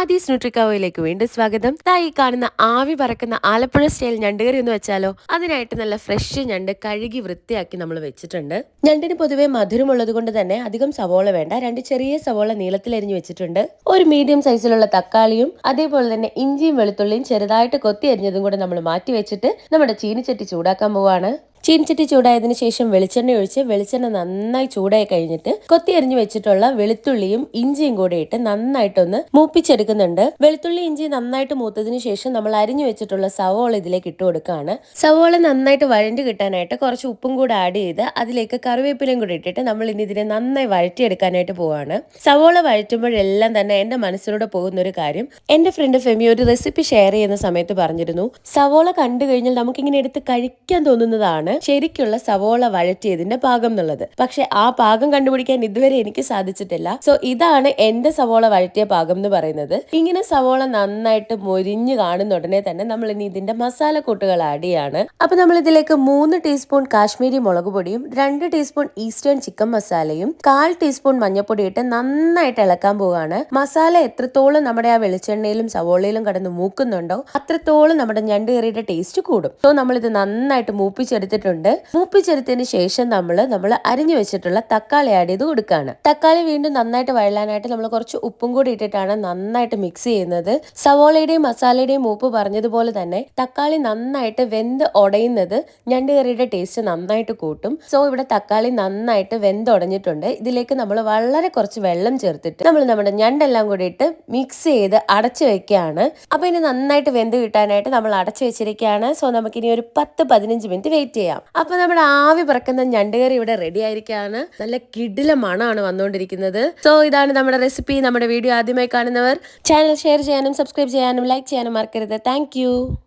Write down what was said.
ആദീസ് ന്യൂട്രിക്കാവോയിലേക്ക് വീണ്ടും സ്വാഗതം. താ ഈ കാണുന്ന ആവി പറക്കുന്ന ആലപ്പുഴ സ്റ്റൈൽ ഞണ്ടുകറി എന്ന് വെച്ചാലോ? അതിനായിട്ട് നല്ല ഫ്രഷ് ഞണ്ട് കഴുകി വൃത്തിയാക്കി നമ്മൾ വെച്ചിട്ടുണ്ട്. ഞണ്ടിന് പൊതുവെ മധുരമുള്ളത് കൊണ്ട് തന്നെ അധികം സവോള വേണ്ട. രണ്ട് ചെറിയ സവോള നീളത്തിൽ എരിഞ്ഞു വെച്ചിട്ടുണ്ട്. ഒരു മീഡിയം സൈസിലുള്ള തക്കാളിയും അതേപോലെ തന്നെ ഇഞ്ചിയും വെളുത്തുള്ളിയും ചെറുതായിട്ട് കൊത്തി അരിഞ്ഞതും കൂടെ നമ്മൾ മാറ്റി വെച്ചിട്ട് നമ്മുടെ ചീനിച്ചട്ടി ചൂടാക്കാൻ പോവാണ്. ചീനിച്ചട്ടി ചൂടായതിനു ശേഷം വെളിച്ചെണ്ണ ഒഴിച്ച് വെളിച്ചെണ്ണ നന്നായി ചൂടായി കഴിഞ്ഞിട്ട് കൊത്തി അരിഞ്ഞു വെച്ചിട്ടുള്ള വെളുത്തുള്ളിയും ഇഞ്ചിയും കൂടെ ഇട്ട് നന്നായിട്ടൊന്ന് മൂപ്പിച്ചെടുക്കുന്നുണ്ട്. വെളുത്തുള്ളി ഇഞ്ചി നന്നായിട്ട് മൂത്തതിനു ശേഷം നമ്മൾ അരിഞ്ഞു വെച്ചിട്ടുള്ള സവോള ഇതിലേക്ക് ഇട്ട് കൊടുക്കുകയാണ്. സവോള നന്നായിട്ട് വഴണ്ടി കിട്ടാനായിട്ട് കുറച്ച് ഉപ്പും കൂടെ ആഡ് ചെയ്ത് അതിലേക്ക് കറിവേപ്പിലയും കൂടെ ഇട്ടിട്ട് നമ്മൾ ഇനി ഇതിനെ നന്നായി വഴറ്റിയെടുക്കാനായിട്ട് പോവാണ്. സവോള വഴറ്റുമ്പോഴെല്ലാം തന്നെ എന്റെ മനസ്സിലൂടെ പോകുന്ന ഒരു കാര്യം. എന്റെ ഫ്രണ്ട് ഫെമി ഒരു റെസിപ്പി ഷെയർ ചെയ്യുന്ന സമയത്ത് പറഞ്ഞിരുന്നു സവോള കണ്ടു കഴിഞ്ഞാൽ നമുക്കിങ്ങനെ എടുത്ത് കഴിക്കാൻ തോന്നുന്നതാണ്. ശരിക്കുള്ള സവോള വഴറ്റിയതിന്റെ പാകം എന്നുള്ളത്. പക്ഷെ ആ പാകം കണ്ടുപിടിക്കാൻ ഇതുവരെ എനിക്ക് സാധിച്ചിട്ടില്ല. സോ ഇതാണ് എന്റെ സവോള വഴറ്റിയ പാകം എന്ന് പറയുന്നത്. ഇങ്ങനെ സവോള നന്നായിട്ട് മൊരിഞ്ഞു കാണുന്ന ഉടനെ തന്നെ നമ്മൾ ഇനി ഇതിന്റെ മസാല കൂട്ടുകൾ ആഡ് ചെയ്യാണ്. അപ്പൊ നമ്മൾ ഇതിലേക്ക് മൂന്ന് ടീസ്പൂൺ കാശ്മീരി മുളക് പൊടിയും രണ്ട് ടീസ്പൂൺ ഈസ്റ്റേൺ ചിക്കൻ മസാലയും കാൽ ടീസ്പൂൺ മഞ്ഞൾപ്പൊടി ഇട്ട് നന്നായിട്ട് ഇളക്കാൻ പോവുകയാണ്. മസാല എത്രത്തോളം നമ്മുടെ ആ വെളിച്ചെണ്ണയിലും സവോളയിലും കടന്ന് മൂക്കുന്നുണ്ടോ അത്രത്തോളം നമ്മുടെ ഞണ്ട് ടേസ്റ്റ് കൂടും. സോ നമ്മൾ ഇത് നന്നായിട്ട് മൂപ്പിച്ചെടുത്തിട്ടുണ്ട്. മൂപ്പിച്ചെടുത്തതിന് ശേഷം നമ്മൾ നമ്മൾ അരിഞ്ഞു വെച്ചിട്ടുള്ള തക്കാളി ആഡ് ചെയ്ത് കൊടുക്കുകയാണ് തക്കാളി വീണ്ടും നന്നായിട്ട് വഴലാനായിട്ട് നമ്മൾ കുറച്ച് ഉപ്പും കൂടി ഇട്ടിട്ടാണ് നന്നായിട്ട് മിക്സ് ചെയ്യുന്നത്. സവോളയുടെയും മസാലയുടെയും മൂപ്പ് പറഞ്ഞതുപോലെ തന്നെ തക്കാളി നന്നായിട്ട് വെന്ത് ഉടയുന്നത് ഞണ്ട് കറിയുടെ ടേസ്റ്റ് നന്നായിട്ട് കൂട്ടും. സോ ഇവിടെ തക്കാളി നന്നായിട്ട് വെന്ത് ഉടഞ്ഞിട്ടുണ്ട് ഇതിലേക്ക് നമ്മൾ വളരെ കുറച്ച് വെള്ളം ചേർത്തിട്ട് നമ്മൾ നമ്മുടെ ഞണ്ടെല്ലാം കൂടി ഇട്ട് മിക്സ് ചെയ്ത് അടച്ചു വെക്കുകയാണ് അപ്പൊ ഇനി നന്നായിട്ട് വെന്ത് കിട്ടാനായിട്ട് നമ്മൾ അടച്ചു വെച്ചിരിക്കുകയാണ്. സോ നമുക്കിനി ഒരു പത്ത് പതിനഞ്ച് മിനിറ്റ് വെയിറ്റ് ചെയ്യാം. അപ്പൊ നമ്മുടെ ആവി പറക്കുന്ന ഞണ്ടുകറി ഇവിടെ റെഡി ആയിരിക്കുകയാണ് നല്ല കിടില മണമാണ് വന്നുകൊണ്ടിരിക്കുന്നത് സോ ഇതാണ് നമ്മുടെ റെസിപ്പി നമ്മുടെ വീഡിയോ ആദ്യമായി കാണുന്നവർ ചാനൽ ഷെയർ ചെയ്യാനും സബ്സ്ക്രൈബ് ചെയ്യാനും ലൈക്ക് ചെയ്യാനും മറക്കരുത്. താങ്ക്